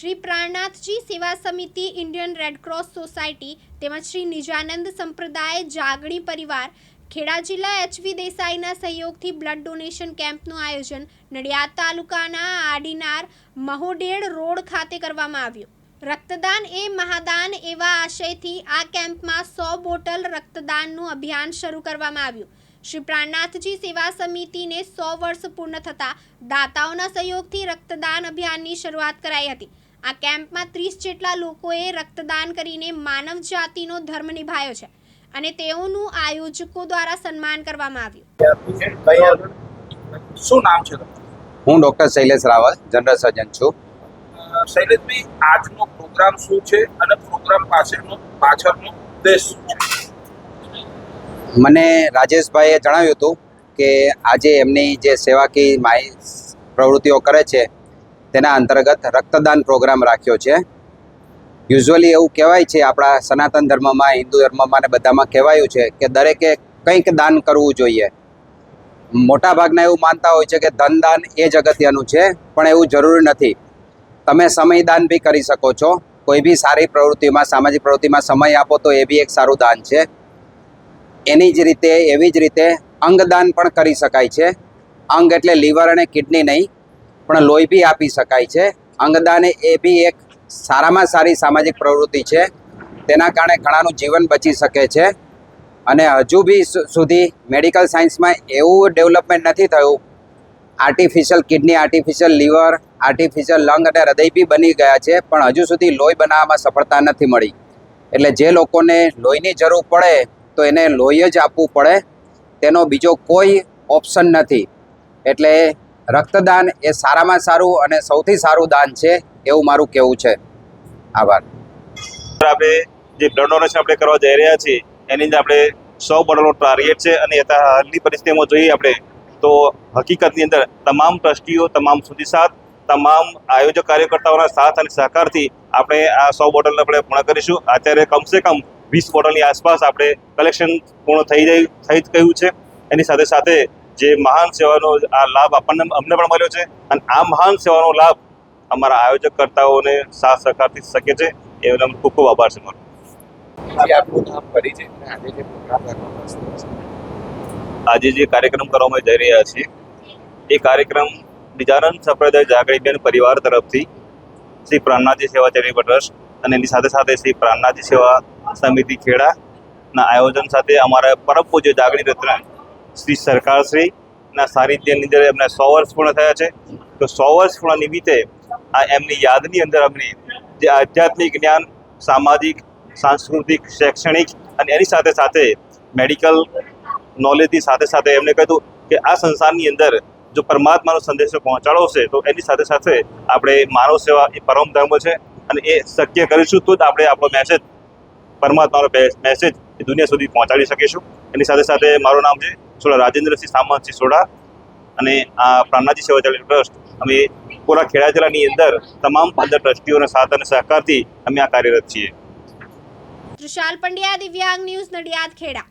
શ્રી પ્રાણનાથજી સેવા સમિતિ, Indian Red Cross society તેમજ શ્રી નિજાનંદ સંપ્રદાય જાગણી પરિવાર ખેડા જિલ્લા એચવી દેસાઈના સહયોગથી બ્લડ ડોનેશન કેમ્પનું આયોજન નડિયાદ તાલુકાના આડીનાર મહોડેડ રોડ ખાતે કરવામાં આવ્યું. રક્તદાન એ મહાદાન એવા આશયથી આ કેમ્પમાં સો બોટલ રક્તદાનનું અભિયાન શરૂ કરવામાં આવ્યું. શ્રી પ્રાણનાથજી સેવા સમિતિને સો વર્ષ પૂર્ણ થતાં દાતાઓના સહયોગથી રક્તદાન અભિયાનની શરૂઆત કરાઈ હતી. આ કેમ્પમાં ત્રીસ જેટલા લોકોએ રક્તદાન કરીને માનવ જાતિનો ધર્મ નિભાયો છે અને તેઓનું આયોજકો દ્વારા સન્માન કરવામાં આવ્યું. શું નામ છે હું doctor Shailesh Raval general surgeon છું. શૈલેષભાઈ આજનો પ્રોગ્રામ શું છે અને પ્રોગ્રામ પાછળનો પાછળનો ઉદ્દેશ શું છે? મને રાજેશભાઈએ જણાવ્યું હતું કે આજે એમની જે સેવાકીય માહિ પ્રવૃત્તિઓ કરે છે તેના અંતર્ગત રક્તદાન પ્રોગ્રામ રાખ્યો છે. યુઝ્યુઅલી એવું કહેવાય છે, આપણા સનાતન ધર્મમાં, હિન્દુ ધર્મમાં ને બધામાં કહેવાયું છે કે દરેકે કંઈક દાન કરવું જોઈએ. મોટાભાગના એવું માનતા હોય છે કે ધન દાન એ જ અગત્યનું છે, પણ એવું જરૂરી નથી. તમે સમય દાન બી કરી શકો છો. કોઈ બી સારી પ્રવૃત્તિમાં, સામાજિક પ્રવૃત્તિમાં સમય આપો તો એ બી એક સારું દાન છે. એની જ રીતે, એવી જ રીતે અંગદાન પણ કરી શકાય છે. અંગ એટલે લીવર અને કિડની નહીં પણ લોહી બી આપી શકાય છે. અંગદાન એ બી એક સારામાં સારી સામાજિક પ્રવૃત્તિ છે. તેના કારણે ઘણાનું જીવન બચી શકે છે. અને હજુ બી સુધી મેડિકલ સાયન્સમાં એવું ડેવલપમેન્ટ નથી થયું. Artificial kidney, artificial liver, artificial lung અને હૃદય બી બની ગયા છે, પણ હજુ સુધી લોહી બનાવવામાં સફળતા નથી મળી. એટલે જે લોકોને લોહીની જરૂર પડે, તો એને લોહી જ આપવું પડે. તેનો બીજો કોઈ ઓપ્શન નથી. એટલે રક્તદાન એ સારામાં સારું અને સૌથી સારું દાન છે એવું મારું કહેવું છે. આભાર. આપણે જે બ્લડ ડોનેશન આપણે કરવા જઈ રહ્યા છીએ, એની અંદર આપણે સો બોટલનો ટાર્ગેટ છે અને હાલની પરિસ્થિતિમાં જોઈએ આપણે, તો હકીકતની અંદર તમામ ટ્રસ્ટીઓ, તમામ સુધી સાથ, તમામ આયોજક કાર્યકર્તાઓના સાથ અને સહકારથી આપણે આ સો બોટલને આપણે પૂર્ણ કરીશું. અત્યારે કમસે કમ વીસ બોટલની આસપાસ આપણે કલેક્શન પૂર્ણ થઈ જાય, થઈ ગયું છે. એની સાથે સાથે જે મહાન સેવાનો આ લાભ આપણને અમને પણ મળ્યો છે અને આ મહાન સેવાનો લાભ અમારા આયોજક કર્તાઓને સાથ સહકારથી શકે છે એનો ખૂબ ખૂબ આભાર છે મારો. આજે જે કાર્યક્રમ કરવામાં જઈ રહ્યા છીએ એ કાર્યક્રમ નિજાનંદ સંપ્રદાય જાગૃતિબેન પરિવાર તરફથી શ્રી પ્રાણનાથજી સેવા ચેરિટેબલ ટ્રસ્ટ અને એની સાથે સાથે શ્રી પ્રાણનાથજી સેવા સમિતિ ખેડાના આયોજન સાથે અમારા પરમ પૂજ્ય જાગણી રત્ન શ્રી સરકારશ્રીના સાનિધ્યની અંદર એમના સો વર્ષ પૂર્ણ થયા છે. તો સો વર્ષ પૂર્ણ નિમિત્તે આ એમની યાદની અંદર અમને જે આધ્યાત્મિક જ્ઞાન, સામાજિક, સાંસ્કૃતિક, શૈક્ષણિક અને એની સાથે સાથે મેડિકલ નોલેજની સાથે સાથે એમને કહ્યું કે આ સંસારની અંદર જો પરમાત્માનો સંદેશો પહોંચાડવશે તો એની સાથે સાથે આપણે માનવ સેવા એ પરમ ધર્મ છે અને એ શક્ય કરીશું તો જ આપણે આપણો મેસેજ પરમાત્માનો મેસેજ એ દુનિયા સુધી પહોંચાડી શકીશું. એની સાથે સાથે મારું નામ છે સોડા રાજેન્દ્રસિંહ સામંતસિંહ સોડા અને આ પ્રાણનાજી સેવા ચાલી ટ્રસ્ટ. અમે પૂરા ખેડા જિલ્લાની અંદર તમામ પંદર ટ્રસ્ટીઓના સાથ અને સહકારથી અમે આ કાર્યરત છીએ. તૃષાલ પંડ્યા, દિવ્યાંગ ન્યૂઝ નડિયાદ, ખેડા.